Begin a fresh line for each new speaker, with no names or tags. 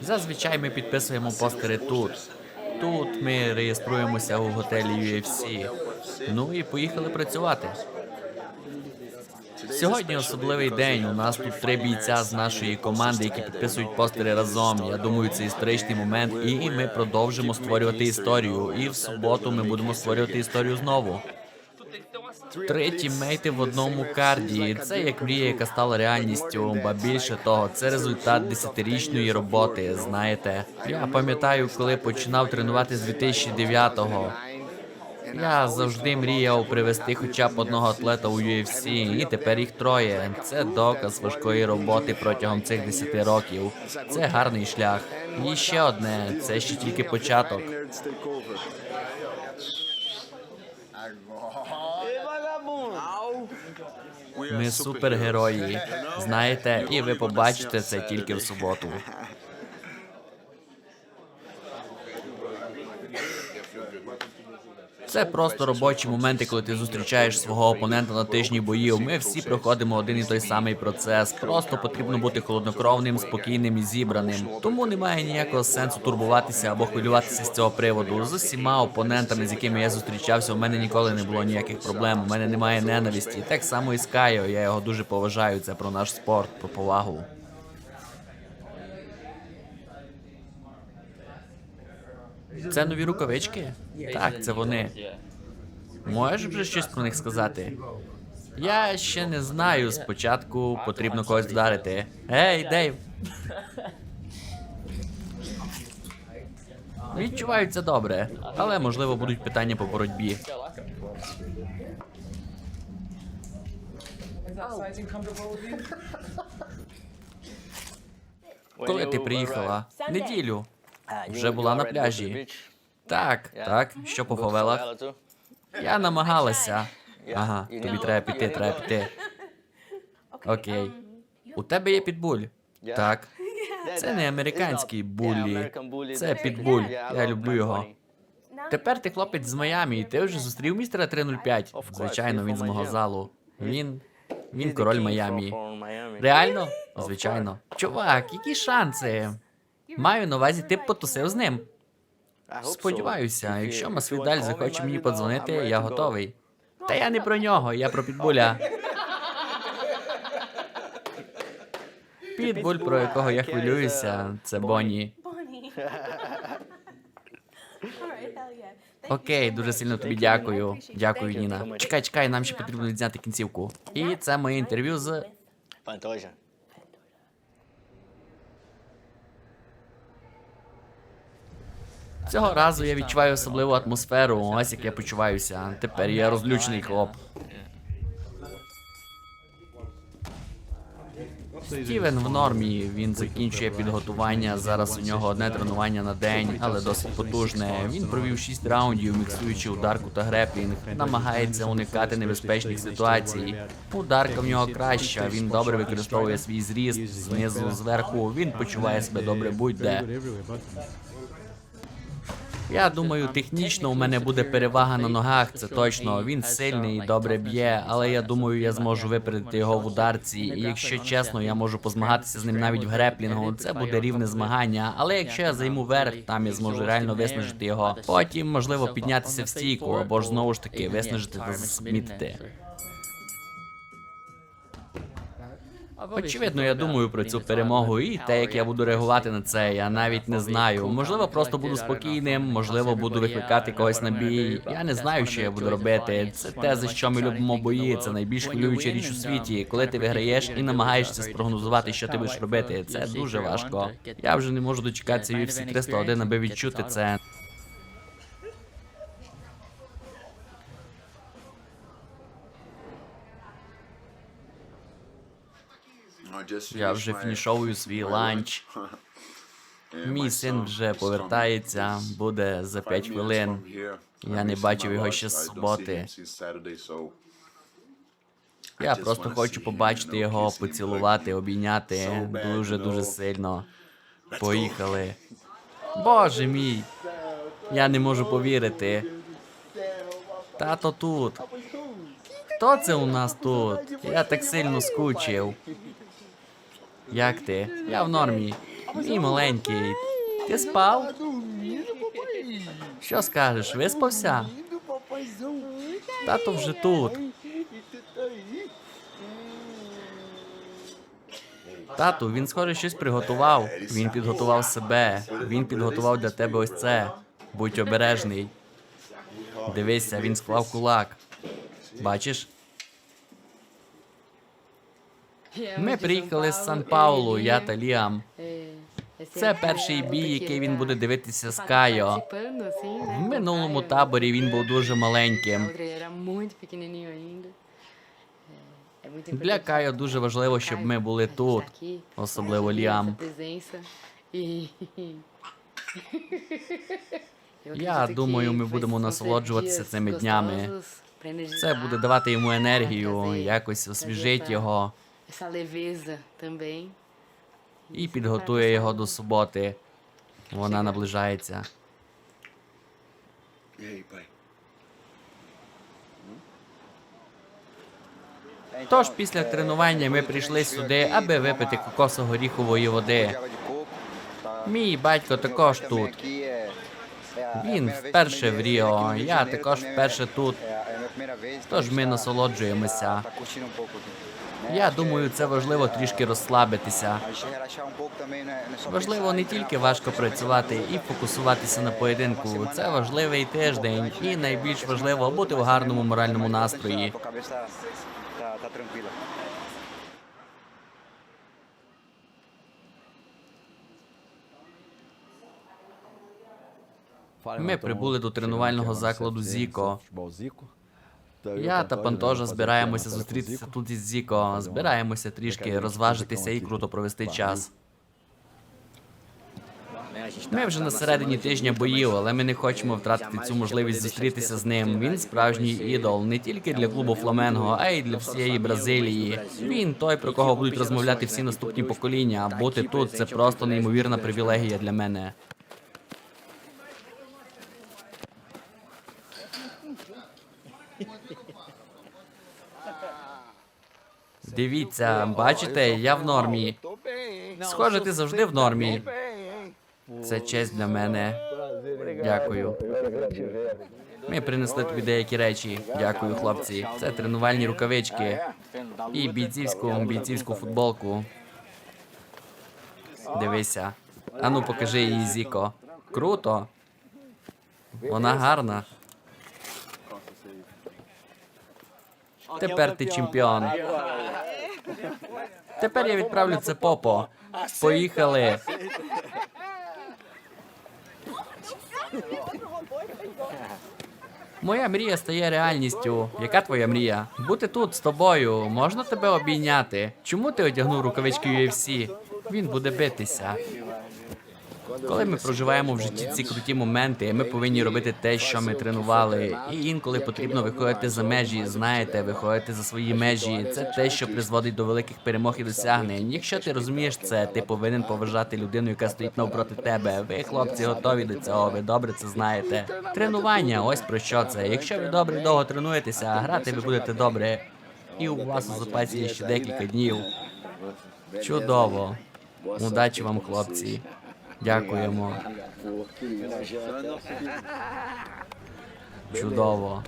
Зазвичай ми підписуємо постери тут. Тут ми реєструємося у готелі UFC. Ну і поїхали працювати. Сьогодні особливий день. У нас тут три бійця з нашої команди, які підписують постери разом. Я думаю, це історичний момент, і ми продовжимо створювати історію. І в суботу ми будемо створювати історію знову. Три тіммейти в одному карді. Це як мрія, яка стала реальністю. Ба більше того, це результат десятирічної роботи. Знаєте, я пам'ятаю, коли починав тренувати з 2009-го. Я завжди мріяв привести хоча б одного атлета у UFC, і тепер їх троє. Це доказ важкої роботи протягом цих 10 років. Це гарний шлях. І ще одне, це ще тільки початок. Ми супергерої. Знаєте, і ви побачите це тільки в суботу. Це просто робочі моменти, коли ти зустрічаєш свого опонента на тижні боїв. Ми всі проходимо один і той самий процес. Просто потрібно бути холоднокровним, спокійним і зібраним. Тому немає ніякого сенсу турбуватися або хвилюватися з цього приводу. З усіма опонентами, з якими я зустрічався, у мене ніколи не було ніяких проблем. У мене немає ненависті. Так само і з Кайо. Я його дуже поважаю. Це про наш спорт, про повагу. Це нові рукавички? Так, це вони. Можеш вже щось про них сказати? Я ще не знаю. Спочатку потрібно когось вдарити. Ей, Дейв! Відчуваються добре, але можливо будуть питання по боротьбі. Коли ти приїхала? Неділю. Вже була на пляжі. Так, так, що по фавелах? Я намагалася. Ага, тобі треба піти, треба піти. Окей. У тебе є підбуль? Так. Це не американський буллі. Це підбуль. Я люблю його. Тепер ти хлопець з Майамі, і ти вже зустрів містера 305. Звичайно, він з мого залу. Він. Він король Майамі. Реально? Звичайно. Чувак, які шанси? Маю на увазі, ти потусив з ним. Сподіваюся, якщо Масвідаль захоче мені подзвонити, я готовий. Та я не про нього, я про підбуля. Підбуль, про якого я хвилююся, це Бонні. Окей, дуже сильно тобі дякую. Дякую, Ніна. Чекай, чекай, нам ще потрібно відзняти кінцівку. І це моє інтерв'ю з. Цього разу я відчуваю особливу атмосферу. Ось як я почуваюся. Тепер я розлючений хлоп. Стівен в нормі. Він закінчує підготування. Зараз у нього одне тренування на день, але досить потужне. Він провів шість раундів, міксуючи ударку та греплінг. Намагається уникати небезпечних ситуацій. Ударка в нього краща. Він добре використовує свій зріст знизу, зверху. Він почуває себе добре будь-де. Я думаю, технічно у мене буде перевага на ногах, це точно. Він сильний і добре б'є, але я думаю, я зможу випередити його в ударці. І якщо чесно, я можу позмагатися з ним навіть в греплінгу. Це буде рівне змагання. Але якщо я займу верх, там я зможу реально виснажити його. Потім, можливо, піднятися в стійку, або ж знову ж таки виснажити та засмітити. Очевидно, я думаю про цю перемогу і те, як я буду реагувати на це, я навіть не знаю. Можливо, просто буду спокійним, можливо, буду викликати когось на бій. Я не знаю, що я буду робити. Це те, за що ми любимо бої. Це найбільш хвилююча річ у світі. Коли ти виграєш і намагаєшся спрогнозувати, що ти будеш робити. Це дуже важко. Я вже не можу дочекатися UFC 301, аби відчути це. Я вже фінішовую свій ланч. Мій син вже повертається, буде за 5 хвилин. Я не бачив його ще з суботи. Я просто хочу побачити його, поцілувати, обійняти дуже дуже сильно. Поїхали. Боже мій! Я не можу повірити. Тато тут. Хто це у нас тут? Я так сильно скучив. Як ти? Я в нормі. Мій маленький, ти спав? Що скажеш, виспався? Тато вже тут. Тату, він схоже щось приготував. Він підготував себе. Він підготував для тебе ось це. Будь обережний. Дивися, він склав кулак. Бачиш? Ми приїхали з Сан Паулу, я та Ліам. Це перший бій, який він буде дивитися з Кайо. В минулому таборі він був дуже маленьким. Для Кайо дуже важливо, щоб ми були тут, особливо Ліам. Я думаю, ми будемо насолоджуватися цими днями. Це буде давати йому енергію, якось освіжить його і підготує його до суботи. Вона наближається. Тож після тренування ми прийшли сюди, аби випити кокосо-горіхової води. Мій батько також тут. Він вперше в Ріо, я також вперше тут. Тож ми насолоджуємося. Я думаю, це важливо трішки розслабитися. Важливо не тільки важко працювати і фокусуватися на поєдинку. Це важливий тиждень, і найбільш важливо бути в гарному моральному настрої. Ми прибули до тренувального закладу Зіко. Я та Пантожа збираємося зустрітися тут із Зіко. Збираємося трішки розважитися і круто провести час. Ми вже на середині тижня боїв, але ми не хочемо втратити цю можливість зустрітися з ним. Він справжній ідол не тільки для клубу Фламенго, а й для всієї Бразилії. Він той, про кого будуть розмовляти всі наступні покоління. А бути тут це просто неймовірна привілегія для мене. Дивіться, бачите, я в нормі. Схоже, ти завжди в нормі. Це честь для мене. Дякую. Ми принесли тобі деякі речі. Дякую, хлопці. Це тренувальні рукавички і бійцівську бійцівську футболку. Дивися. Ану, покажи її, Зіко. Круто. Вона гарна. Тепер ти чемпіон. Тепер я відправлю це попо. Поїхали. Моя мрія стає реальністю. Яка твоя мрія? Бути тут з тобою. Можна тебе обійняти? Чому ти одягнув рукавички UFC? Він буде битися. Коли ми проживаємо в житті ці круті моменти, ми повинні робити те, що ми тренували. І інколи потрібно виходити за межі. Знаєте, виходити за свої межі. Це те, що призводить до великих перемог і досягнень. Якщо ти розумієш це, ти повинен поважати людину, яка стоїть навпроти тебе. Ви, хлопці, готові до цього. Ви добре це знаєте. Тренування, ось про що це. Якщо ви добре довго тренуєтеся, грати ви будете добре. І у вас у запасі є ще декілька днів. Чудово. Удачі вам, хлопці. Дякуємо. Чудово.